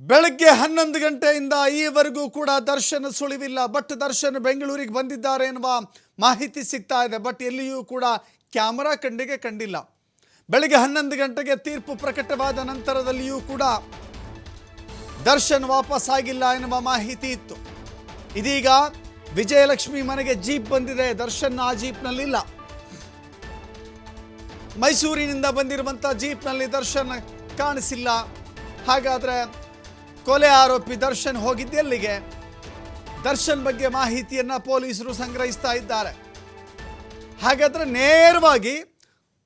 ಬೆಳಗ್ಗೆ ಹನ್ನೊಂದು ಗಂಟೆಯಿಂದ ಈವರೆಗೂ ಕೂಡ ದರ್ಶನ ಸುಳಿವಿಲ್ಲ ಬಟ್ ದರ್ಶನ್ ಬೆಂಗಳೂರಿಗೆ ಬಂದಿದ್ದಾರೆ ಎನ್ನುವ ಮಾಹಿತಿ ಸಿಗ್ತಾ ಇದೆ ಬಟ್ ಎಲ್ಲಿಯೂ ಕೂಡ ಕ್ಯಾಮರಾ ಕಂಡಿಗೆ ಕಂಡಿಲ್ಲ. ಬೆಳಗ್ಗೆ ಹನ್ನೊಂದು ಗಂಟೆಗೆ ತೀರ್ಪು ಪ್ರಕಟವಾದ ನಂತರದಲ್ಲಿಯೂ ಕೂಡ ದರ್ಶನ್ ವಾಪಸ್ ಆಗಿಲ್ಲ ಎನ್ನುವ ಮಾಹಿತಿ ಇತ್ತು. ಇದೀಗ ವಿಜಯಲಕ್ಷ್ಮಿ ಮನೆಗೆ ಜೀಪ್ ಬಂದಿದೆ, ದರ್ಶನ್ ಆ ಜೀಪ್ನಲ್ಲಿಲ್ಲ. ಮೈಸೂರಿನಿಂದ ಬಂದಿರುವಂಥ ಜೀಪ್ನಲ್ಲಿ ದರ್ಶನ್ ಕಾಣಿಸಿಲ್ಲ, ಹಾಗಾದರೆ ಕೊಲೆ ಆರೋಪಿ ದರ್ಶನ್ ಹೋಗಿದ್ದೆಲ್ಲಿಗೆ ದರ್ಶನ್ ಬಗ್ಗೆ ಮಾಹಿತಿಯನ್ನು ಪೊಲೀಸರು ಸಂಗ್ರಹಿಸ್ತಾ ಇದ್ದಾರೆ. ಹಾಗಾದರೆ ನೇರವಾಗಿ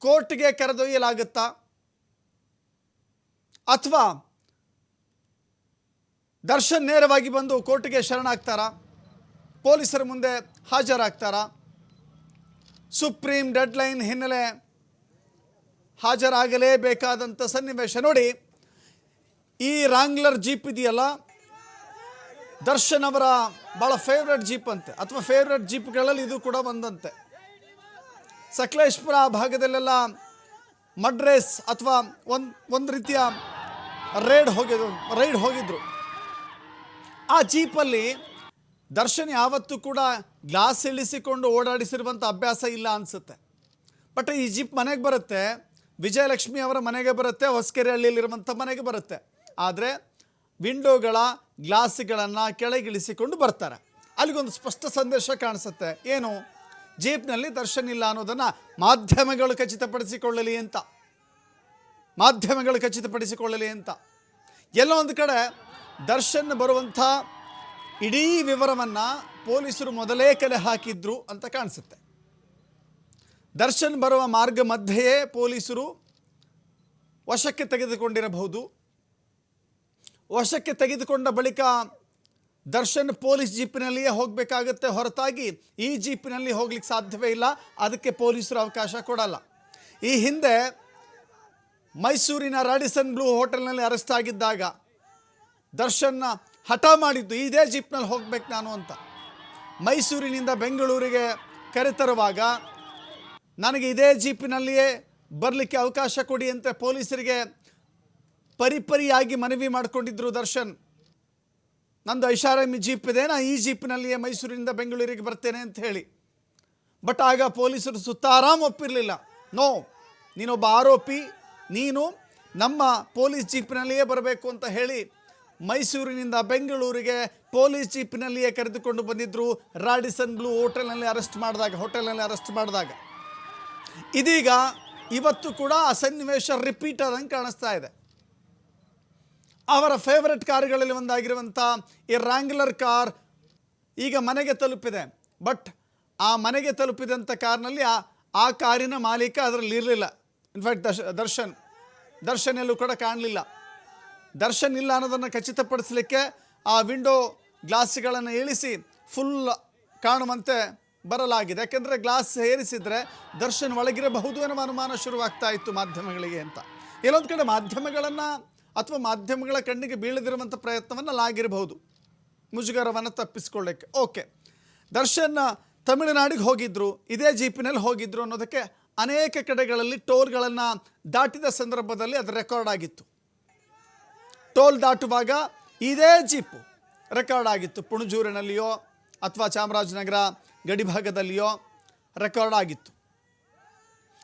ಕೋರ್ಟ್ಗೆ ಕರೆದೊಯ್ಯಲಾಗುತ್ತಾ? ಅಥವಾ ದರ್ಶನ್ ನೇರವಾಗಿ ಬಂದು ಕೋರ್ಟ್ಗೆ ಶರಣಾಗ್ತಾರಾ? ಪೊಲೀಸರ ಮುಂದೆ ಹಾಜರಾಗ್ತಾರಾ? ಸುಪ್ರೀಂ ಡೆಡ್ಲೈನ್ ಹಿನ್ನೆಲೆ ಹಾಜರಾಗಲೇಬೇಕಾದಂಥ ಸನ್ನಿವೇಶ ನೋಡಿ. ಈ ರಾಂಗ್ಲರ್ ಜೀಪ್ ಇದೆಯಲ್ಲ? ದರ್ಶನ್ ಅವರ ಭಾಳ ಫೇವ್ರೇಟ್ ಜೀಪ್ ಅಂತೆ. ಅಥವಾ ಫೇವ್ರೇಟ್ ಜೀಪ್ಗಳಲ್ಲಿ ಇದು ಕೂಡ ಒಂದಂತೆ ಸಕಲೇಶ್ಪುರ ಭಾಗದಲ್ಲೆಲ್ಲ ಮಡ್ರೇಸ್ ಅಥವಾ ಒಂದು ಒಂದು ರೀತಿಯ ರೈಡ್ ಹೋಗಿದ್ರು ರೈಡ್ ಹೋಗಿದ್ರು. ಆ ಜೀಪಲ್ಲಿ ದರ್ಶನ್ ಯಾವತ್ತೂ ಕೂಡ ಗ್ಲಾಸ್ ಇಳಿಸಿಕೊಂಡು ಓಡಾಡಿಸಿರುವಂಥ ಅಭ್ಯಾಸ ಇಲ್ಲ ಅನಿಸುತ್ತೆ. ಬಟ್ ಈ ಜೀಪ್ ಮನೆಗೆ ಬರುತ್ತೆ, ವಿಜಯಲಕ್ಷ್ಮಿ ಅವರ ಮನೆಗೆ ಬರುತ್ತೆ ಹೊಸಕೆರೆಹಳ್ಳಿಯಲ್ಲಿರುವಂಥ ಮನೆಗೆ ಬರುತ್ತೆ. ಆದರೆ ವಿಂಡೋಗಳ ಗ್ಲಾಸ್ಗಳನ್ನು ಕೆಳಗಿಳಿಸಿಕೊಂಡು ಬರ್ತಾರೆ. ಅಲ್ಲಿಗೊಂದು ಸ್ಪಷ್ಟ ಸಂದೇಶ ಕಾಣಿಸುತ್ತೆ. ಏನು? ಜೀಪ್ನಲ್ಲಿ ದರ್ಶನ ಇಲ್ಲ ಅನ್ನೋದನ್ನು ಮಾಧ್ಯಮಗಳು ಖಚಿತಪಡಿಸಿಕೊಳ್ಳಲಿ ಅಂತ. ಮಾಧ್ಯಮಗಳು ಖಚಿತಪಡಿಸಿಕೊಳ್ಳಲಿ ಅಂತ. ಎಲ್ಲ ಒಂದು ಕಡೆ ದರ್ಶನ್ ಬರುವಂಥ ಇಡೀ ವಿವರವನ್ನು ಪೊಲೀಸರು ಮೊದಲೇ ಕಲೆ ಹಾಕಿದ್ರು ಅಂತ ಕಾಣಿಸುತ್ತೆ. ದರ್ಶನ್ ಬರುವ ಮಾರ್ಗ ಮಧ್ಯೆಯೇ ಪೊಲೀಸರು ವಶಕ್ಕೆ ತೆಗೆದುಕೊಂಡಿರಬಹುದು. ವಶಕ್ಕೆ ತೆಗೆದುಕೊಂಡ ಬಳಿಕ ದರ್ಶನ್ ಪೊಲೀಸ್ ಜೀಪಿನಲ್ಲಿಯೇ ಹೋಗಬೇಕಾಗತ್ತೆ ಹೊರತಾಗಿ ಈ ಜೀಪಿನಲ್ಲಿ ಹೋಗ್ಲಿಕ್ಕೆ ಸಾಧ್ಯವೇ ಇಲ್ಲ. ಅದಕ್ಕೆ ಪೊಲೀಸರು ಅವಕಾಶ ಕೊಡಲ್ಲ. ಈ ಹಿಂದೆ ಮೈಸೂರಿನ ರಾಡಿಸನ್ ಬ್ಲೂ ಹೋಟೆಲ್ನಲ್ಲಿ ಅರೆಸ್ಟ್ ಆಗಿದ್ದಾಗ ದರ್ಶನ್ನ ಹಠ ಮಾಡಿದ್ದು, ಇದೇ ಜೀಪ್ನಲ್ಲಿ ಹೋಗ್ಬೇಕು ನಾನು ಅಂತ. ಮೈಸೂರಿನಿಂದ ಬೆಂಗಳೂರಿಗೆ ಕರೆತರುವಾಗ ನನಗೆ ಇದೇ ಜೀಪಿನಲ್ಲಿಯೇ ಬರಲಿಕ್ಕೆ ಅವಕಾಶ ಕೊಡಿ ಅಂತ ಪೊಲೀಸರಿಗೆ ಪರಿಪರಿಯಾಗಿ ಮನವಿ ಮಾಡಿಕೊಂಡಿದ್ರು ದರ್ಶನ್. ನಂದು ಐಷಾರಾಮಿ ಜೀಪ್ ಇದೆ, ನಾ ಈ ಜೀಪ್ನಲ್ಲಿಯೇ ಮೈಸೂರಿನಿಂದ ಬೆಂಗಳೂರಿಗೆ ಬರ್ತೇನೆ ಅಂತ ಹೇಳಿ. ಬಟ್ ಆಗ ಪೊಲೀಸರು ಸುತ್ತಾರಾಮ್ ಒಪ್ಪಿರಲಿಲ್ಲ. ನೋ, ನೀನೊಬ್ಬ ಆರೋಪಿ, ನೀನು ನಮ್ಮ ಪೊಲೀಸ್ ಜೀಪ್ನಲ್ಲಿಯೇ ಬರಬೇಕು ಅಂತ ಹೇಳಿ ಮೈಸೂರಿನಿಂದ ಬೆಂಗಳೂರಿಗೆ ಪೊಲೀಸ್ ಜೀಪ್ನಲ್ಲಿಯೇ ಕರೆದುಕೊಂಡು ಬಂದಿದ್ದರು ರಾಡಿಸನ್ ಬ್ಲೂ ಹೋಟೆಲ್ನಲ್ಲಿ ಅರೆಸ್ಟ್ ಮಾಡಿದಾಗ, ಹೋಟೆಲ್ನಲ್ಲಿ ಅರೆಸ್ಟ್ ಮಾಡಿದಾಗ. ಇದೀಗ ಇವತ್ತು ಕೂಡ ಆ ಸನ್ನಿವೇಶ ರಿಪೀಟ್ ಆದಂಗೆ ಕಾಣಿಸ್ತಾ ಇದೆ. ಅವರ ಫೇವರೆಟ್ ಕಾರುಗಳಲ್ಲಿ ಒಂದಾಗಿರುವಂಥ ಈ ರ್ಯಾಂಗ್ಲರ್ ಕಾರ್ ಈಗ ಮನೆಗೆ ತಲುಪಿದೆ. ಬಟ್ ಆ ಮನೆಗೆ ತಲುಪಿದಂಥ ಕಾರ್ನಲ್ಲಿ ಆ ಆ ಕಾರಿನ ಮಾಲೀಕ ಅದರಲ್ಲಿ ಇರಲಿಲ್ಲ. ಇನ್ಫ್ಯಾಕ್ಟ್ ದರ್ಶ, ದರ್ಶನ್ ದರ್ಶನ್ ಎಲ್ಲೂ ಕೂಡ ಕಾಣಲಿಲ್ಲ. ದರ್ಶನ್ ಇಲ್ಲ ಅನ್ನೋದನ್ನು ಖಚಿತಪಡಿಸಲಿಕ್ಕೆ ಆ ವಿಂಡೋ ಗ್ಲಾಸ್ಗಳನ್ನು ಇಳಿಸಿ ಫುಲ್ ಕಾಣುವಂತೆ ಬರಲಾಗಿದೆ. ಯಾಕೆಂದರೆ ಗ್ಲಾಸ್ ಏರಿಸಿದರೆ ದರ್ಶನ್ ಒಳಗಿರಬಹುದು ಅನ್ನೋ ಅನುಮಾನ ಶುರುವಾಗ್ತಾ ಇತ್ತು ಮಾಧ್ಯಮಗಳಿಗೆ ಅಂತ. ಎಲ್ಲೊಂದು ಕಡೆ ಮಾಧ್ಯಮಗಳನ್ನು ಅಥವಾ ಮಾಧ್ಯಮಗಳ ಕಣ್ಣಿಗೆ ಬೀಳದಿರುವಂಥ ಪ್ರಯತ್ನವನ್ನು ಲಾಗಿರಬಹುದು ಮುಜುಗರವನ್ನು ತಪ್ಪಿಸ್ಕೊಳ್ಳೋಕ್ಕೆ. ಓಕೆ. ದರ್ಶನ್ ತಮಿಳುನಾಡಿಗೆ ಹೋಗಿದ್ರು, ಇದೇ ಜೀಪಿನಲ್ಲಿ ಹೋಗಿದ್ರು ಅನ್ನೋದಕ್ಕೆ ಅನೇಕ ಕಡೆಗಳಲ್ಲಿ ಟೋಲ್ಗಳನ್ನು ದಾಟಿದ ಸಂದರ್ಭದಲ್ಲಿ ಅದು ರೆಕಾರ್ಡ್ ಆಗಿತ್ತು. ಟೋಲ್ ದಾಟುವಾಗ ಇದೇ ಜೀಪು ರೆಕಾರ್ಡ್ ಆಗಿತ್ತು. ಪುಣಜೂರಿನಲ್ಲಿಯೋ ಅಥವಾ ಚಾಮರಾಜನಗರ ಗಡಿಭಾಗದಲ್ಲಿಯೋ ರೆಕಾರ್ಡ್ ಆಗಿತ್ತು.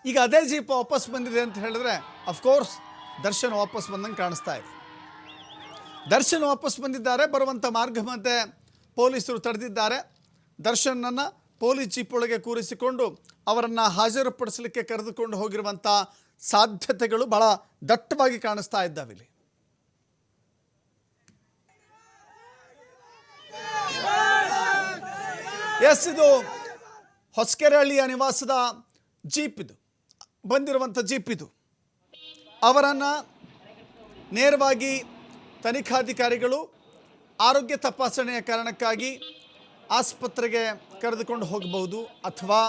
ಈಗ ಅದೇ ಜೀಪ್ ವಾಪಸ್ ಬಂದಿದೆ ಅಂತ ಹೇಳಿದ್ರೆ ಅಫ್ಕೋರ್ಸ್ ದರ್ಶನ್ ವಾಪಸ್ ಬಂದಂಗೆ ಕಾಣಿಸ್ತಾ ಇದೆ. ದರ್ಶನ್ ವಾಪಸ್ ಬಂದಿದ್ದಾರೆ, ಬರುವಂಥ ಮಾರ್ಗ ಮಧ್ಯೆ ಪೊಲೀಸರು ತಡೆದಿದ್ದಾರೆ. ದರ್ಶನನ್ನು ಪೊಲೀಸ್ ಜೀಪ್ ಒಳಗೆ ಕೂರಿಸಿಕೊಂಡು ಅವರನ್ನು ಹಾಜರುಪಡಿಸಲಿಕ್ಕೆ ಕರೆದುಕೊಂಡು ಹೋಗಿರುವಂಥ ಸಾಧ್ಯತೆಗಳು ಬಹಳ ದಟ್ಟವಾಗಿ ಕಾಣಿಸ್ತಾ ಇದ್ದಾವೆ ಇಲ್ಲಿ. ಎಸ್, ಇದು ಹೊಸಕೆರೆಹಳ್ಳಿಯ ನಿವಾಸದ ಜೀಪ್ ಇದು. ಬಂದಿರುವಂಥ ಜೀಪ್ ಇದು. ಅವರನ್ನು ನೇರವಾಗಿ ತನಿಖಾಧಿಕಾರಿಗಳು ಆರೋಗ್ಯ ತಪಾಸಣೆಯ ಕಾರಣಕ್ಕಾಗಿ ಆಸ್ಪತ್ರೆಗೆ ಕರೆದುಕೊಂಡು ಹೋಗಬಹುದು ಅಥವಾ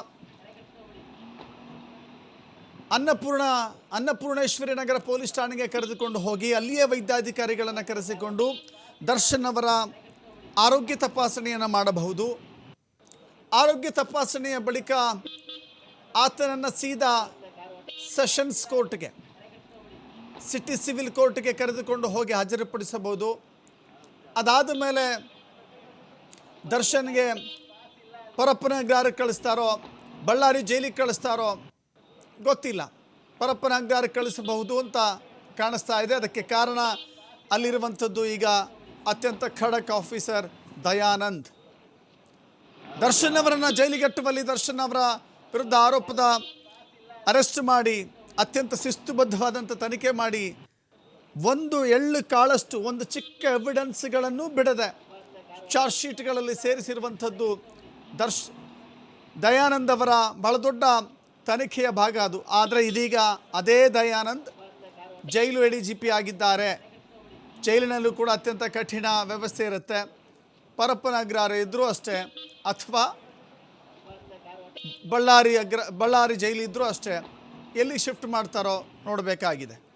ಅನ್ನಪೂರ್ಣ, ಅನ್ನಪೂರ್ಣೇಶ್ವರಿ ನಗರ ಪೊಲೀಸ್ ಠಾಣೆಗೆ ಕರೆದುಕೊಂಡು ಹೋಗಿ ಅಲ್ಲಿಯೇ ವೈದ್ಯಾಧಿಕಾರಿಗಳನ್ನು ಕರೆಸಿಕೊಂಡು ದರ್ಶನ್ ಅವರ ಆರೋಗ್ಯ ತಪಾಸಣೆಯನ್ನು ಮಾಡಬಹುದು. ಆರೋಗ್ಯ ತಪಾಸಣೆಯ ಬಳಿಕ ಆತನನ್ನು ಸೀದಾ ಸೆಷನ್ಸ್ ಕೋರ್ಟ್ಗೆ ಸಿಟಿ ಸಿವಿಲ್ ಕೋರ್ಟ್ಗೆ ಕರೆದುಕೊಂಡು ಹೋಗಿ ಹಾಜರುಪಡಿಸಬಹುದು. ಅದಾದ ಮೇಲೆ ದರ್ಶನ್ಗೆ ಪರಪ್ಪನಗ್ರಹಕ್ಕೆ ಕಳಿಸ್ತಾರೋ, ಬಳ್ಳಾರಿ ಜೈಲಿಗೆ ಕಳಿಸ್ತಾರೋ, ಗೊತ್ತಿಲ್ಲ. ಪರಪ್ಪನಗ್ರಹಕ್ಕೆ ಕಳಿಸಬಹುದು ಅಂತ ಕಾಣಿಸ್ತಾ ಇದೆ. ಅದಕ್ಕೆ ಕಾರಣ ಅಲ್ಲಿರುವಂಥದ್ದು ಈಗ ಅತ್ಯಂತ ಖಡಕ್ ಆಫೀಸರ್ ದಯಾನಂದ್. ದರ್ಶನ್ ಅವರನ್ನು ಜೈಲಿಗಟ್ಟುವಲ್ಲಿ ದರ್ಶನ್ ಅವರ ವಿರುದ್ಧ ಆರೋಪದ ಅರೆಸ್ಟ್ ಮಾಡಿ ಅತ್ಯಂತ ಶಿಸ್ತುಬದ್ಧವಾದಂಥ ತನಿಖೆ ಮಾಡಿ ಒಂದು ಎಳ್ಳು ಕಾಳಷ್ಟು, ಒಂದು ಚಿಕ್ಕ ಎವಿಡೆನ್ಸ್ಗಳನ್ನು ಬಿಡದೆ ಚಾರ್ಜ್ ಶೀಟ್ಗಳಲ್ಲಿ ಸೇರಿಸಿರುವಂಥದ್ದು ದರ್ಶ್, ದಯಾನಂದ್ ಅವರ ಬಹಳ ದೊಡ್ಡ ತನಿಖೆಯ ಭಾಗ ಅದು. ಆದರೆ ಇದೀಗ ಅದೇ ದಯಾನಂದ್ ಜೈಲು ಎಡಿ ಜಿ ಪಿ ಆಗಿದ್ದಾರೆ. ಜೈಲಿನಲ್ಲೂ ಕೂಡ ಅತ್ಯಂತ ಕಠಿಣ ವ್ಯವಸ್ಥೆ ಇರುತ್ತೆ. ಪರಪ್ಪನ ಅಗ್ರಹಾರ ಇದ್ದರೂ ಅಷ್ಟೇ, ಅಥವಾ ಬಳ್ಳಾರಿ ಅಗ್ರ, ಬಳ್ಳಾರಿ ಜೈಲಿದ್ದರೂ ಅಷ್ಟೇ. ಎಲ್ಲಿ ಶಿಫ್ಟ್ ಮಾಡ್ತಾರೋ ನೋಡಬೇಕಾಗಿದೆ.